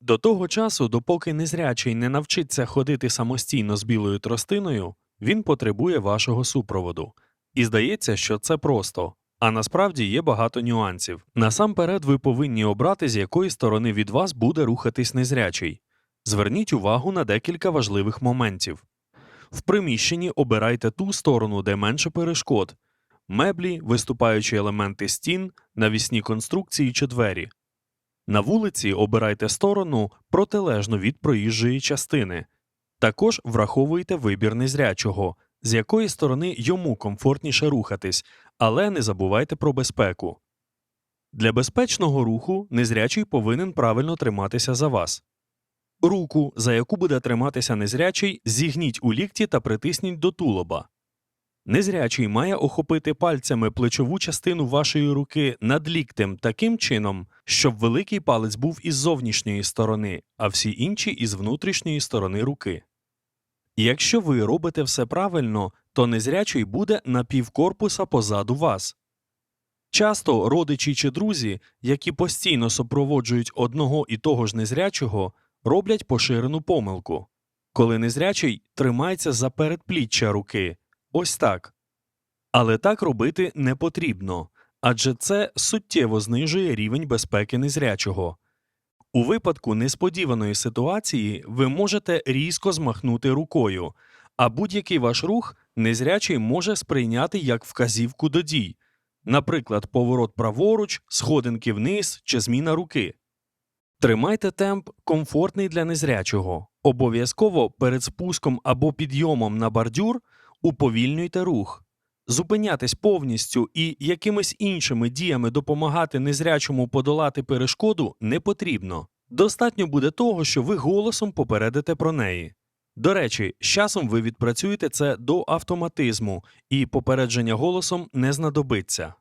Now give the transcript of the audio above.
До того часу, допоки незрячий не навчиться ходити самостійно з білою тростиною, він потребує вашого супроводу. І здається, що це просто. А насправді є багато нюансів. Насамперед, ви повинні обрати, з якої сторони від вас буде рухатись незрячий. Зверніть увагу на декілька важливих моментів. В приміщенні обирайте ту сторону, де менше перешкод меблі, виступаючі елементи стін, навісні конструкції чи двері. На вулиці обирайте сторону протилежну від проїжджої частини. Також враховуйте вибір незрячого, з якої сторони йому комфортніше рухатись, але не забувайте про безпеку. Для безпечного руху незрячий повинен правильно триматися за вас. Руку, за яку буде триматися незрячий, зігніть у лікті та притисніть до тулоба. Незрячий має охопити пальцями плечову частину вашої руки над ліктем таким чином, щоб великий палець був із зовнішньої сторони, а всі інші із внутрішньої сторони руки. Якщо ви робите все правильно, то незрячий буде на півкорпуса позаду вас. Часто родичі чи друзі, які постійно супроводжують одного і того ж незрячого, роблять поширену помилку, коли незрячий тримається за передпліччя руки. Ось так. Але так робити не потрібно, адже це суттєво знижує рівень безпеки незрячого. У випадку несподіваної ситуації ви можете різко змахнути рукою, а будь-який ваш рух незрячий може сприйняти як вказівку до дій, наприклад, поворот праворуч, сходинки вниз чи зміна руки. Тримайте темп комфортний для незрячого. Обов'язково перед спуском або підйомом на бордюр уповільнюйте рух. Зупинятись повністю і якимись іншими діями допомагати незрячому подолати перешкоду не потрібно. Достатньо буде того, що ви голосом попередите про неї. До речі, з часом ви відпрацюєте це до автоматизму, і попередження голосом не знадобиться.